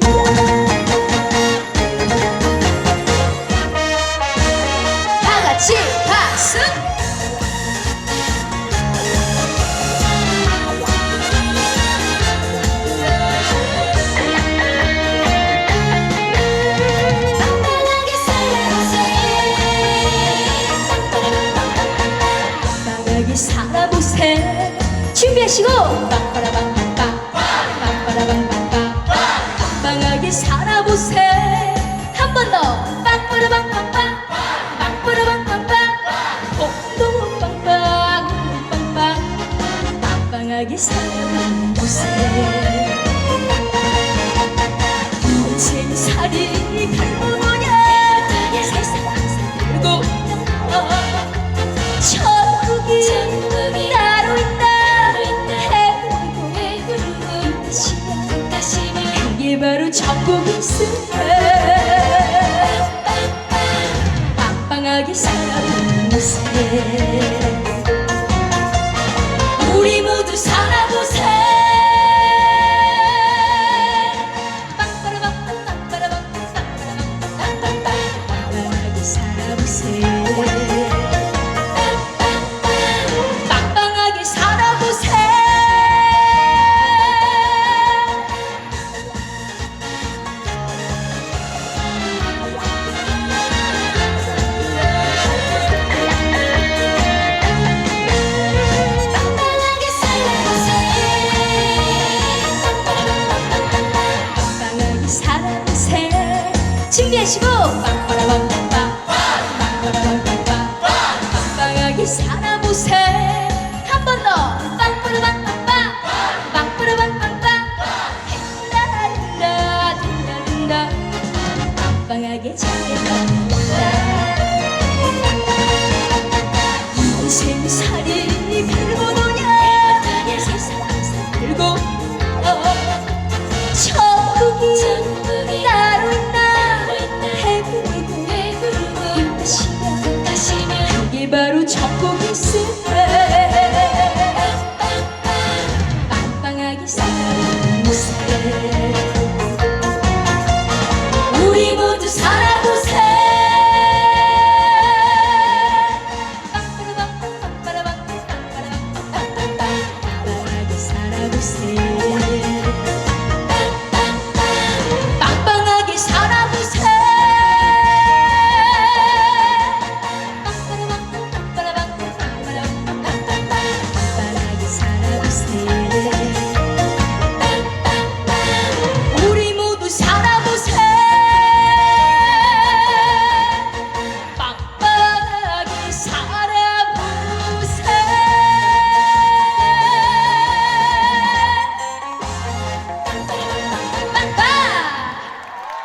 다 같이 박수. 빵빵하게 살아보세. 빵빵하게 살아보세. 준비하시고. 빵빠라빵 편하게 살아보세. 한 번 더. 빵꾸르방 빵빵. 빵꾸르방 빵빵. 뽕도 빵빵 빵빵. 빵빵하게 살아보세. 꿈세 빵빵하게 살아보세 우리 모두 살아보세 빵빵 하게 살아보 세. 계시고 빵빠라밤빵빵 빵빠라밤빵빵 빵빵하게 살아보세. 한 번 더. 빵빠라밤빵빵 빵빠라밤빵빵 딘다 딘다 빵빵하게 살이 별보 노냐 세상 살고 천국이